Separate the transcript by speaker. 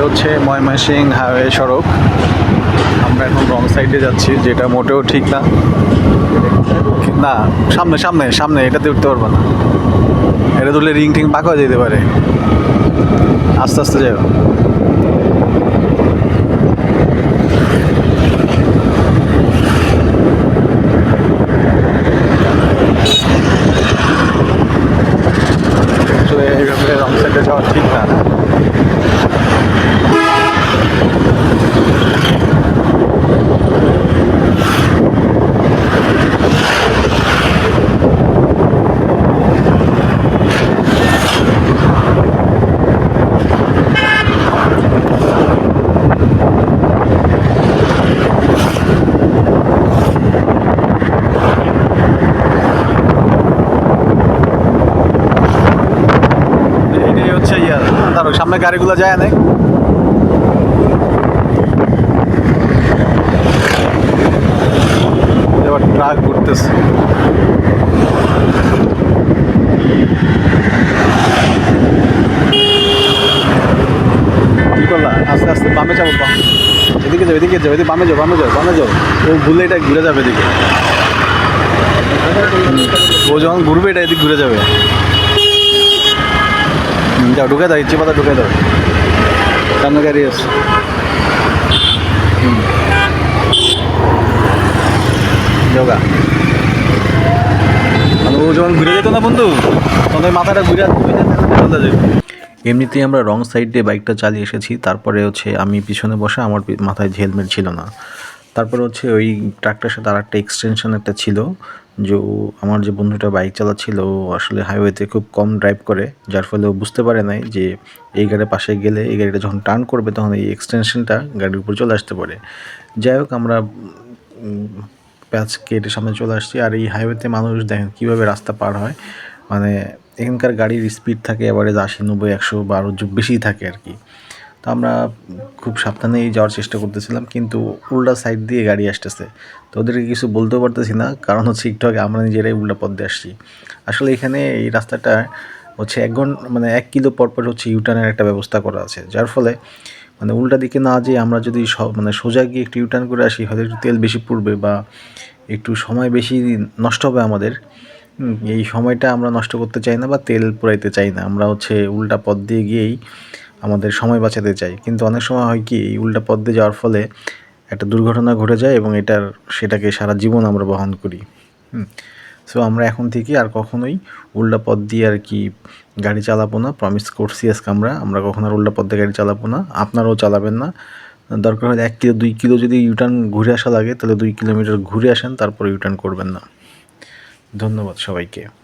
Speaker 1: এটা হচ্ছে ময়মনসিং হাইওয়ে সড়ক। আমরা এখন রং সাইডে যাচ্ছি, যেটা মোটেও ঠিক না। না, সামনে সামনে সামনে, এটাতে উঠতে পারব না। এটা তুললে রিং টিং পাকা যেতে পারে। আস্তে আস্তে যাও এইভাবে রং সাইডে যাওয়া ঠিক না। তার সামনে গাড়িগুলো যায় না এবার ট্রাক ঘুরতেছে। আস্তে আস্তে বামে যাব, বাম। এদিকে যাও, এদিকে বামে বামে বামে ও এটা ঘুরে যাবে এদিকে। ও যখন ঘুরবে, এটা এদিকে ঘুরে যাবে। যাও, ঢুকে দাও ইচ্ছে পাতা ঢুকে দাও। সামনে গাড়ি আছে। যোগা মানে যখন ঘুরে যেত না বন্ধু ওই মাথাটা ঘুরে এমনিতেই আমরা রং সাইড দিয়ে বাইকটা চালিয়ে এসেছি, তারপরে হচ্ছে আমি পিছনে বসে আমার মাথায় হেলমেট ছিল না। তারপরে হচ্ছে ওই ট্রাকটার সাথে আর একটা এক্সটেনশন একটা ছিল, যে আমার যে বন্ধুটা বাইক চালাচ্ছিল, ও আসলে হাইওয়েতে খুব কম ড্রাইভ করে, যার ফলে ও বুঝতে পারে নাই যে এই গাড়ির পাশে গেলে এই গাড়িটা যখন টার্ন করবে তখন এই এক্সটেনশনটা গাড়ির উপর চলে আসতে পারে। যাই হোক, আমরা প্যাচ কেটে সামনে চলে আসছি, আর এই হাইওয়েতে মানুষ দেখেন কীভাবে রাস্তা পার হয়। মানে এখানকার গাড়ির স্পিড থাকে এবারে আশি, নব্বই, একশো, বারো বেশিই থাকে আর কি। তো আমরা খুব সাবধানেই যাওয়ার চেষ্টা করতেছিলাম, কিন্তু উল্টা সাইড দিয়ে গাড়ি আসতেছে। তো ওদেরকে কিছু বলতেও পারতেছি না, কারণ হচ্ছে একটু আগে আমরা নিজেরাই উল্টা পথ দিয়ে আসছি। আসলে এখানে এই রাস্তাটা হচ্ছে এক ঘণ্টা মানে এক কিলো পর পর হচ্ছে ইউটার্নের একটা ব্যবস্থা করা আছে, যার ফলে মানে উল্টা দিকে না যেয়ে আমরা যদি স- মানে সোজা গিয়ে একটু ইউটার্ন করে আসি, হয়তো একটু তেল বেশি পড়বে বা একটু সময় বেশি নষ্ট হবে আমাদের। এই সময়টা আমরা নষ্ট করতে চাই না বা তেল পুরাইতে চাই না। আমরা হচ্ছে উল্টা পথ দিয়ে গিয়েই আমাদের সময় বাঁচাতে চাই। কিন্তু অনেক সময় হয় কি, এই উল্টা পথ দিয়ে যাওয়ার ফলে একটা দুর্ঘটনা ঘটে যায় এবং এটার, সেটাকে সারা জীবন আমরা বহন করি। হুম। সো আমরা এখন থেকে আর কখনোই উল্টা পথ দিয়ে আর কি গাড়ি চালাবো না। প্রমিস করছি আজকে আমরা আমরা কখনো আর উল্টা পথ দিয়ে গাড়ি চালাবো না। আপনারাও চালাবেন না। দরকার হলে এক কিলো, দুই কিলো যদি ইউটার্ন ঘুরে আসা লাগে, তাহলে দুই কিলোমিটার ঘুরে আসেন, তারপর ইউটার্ন করবেন না। ধন্যবাদ সবাইকে।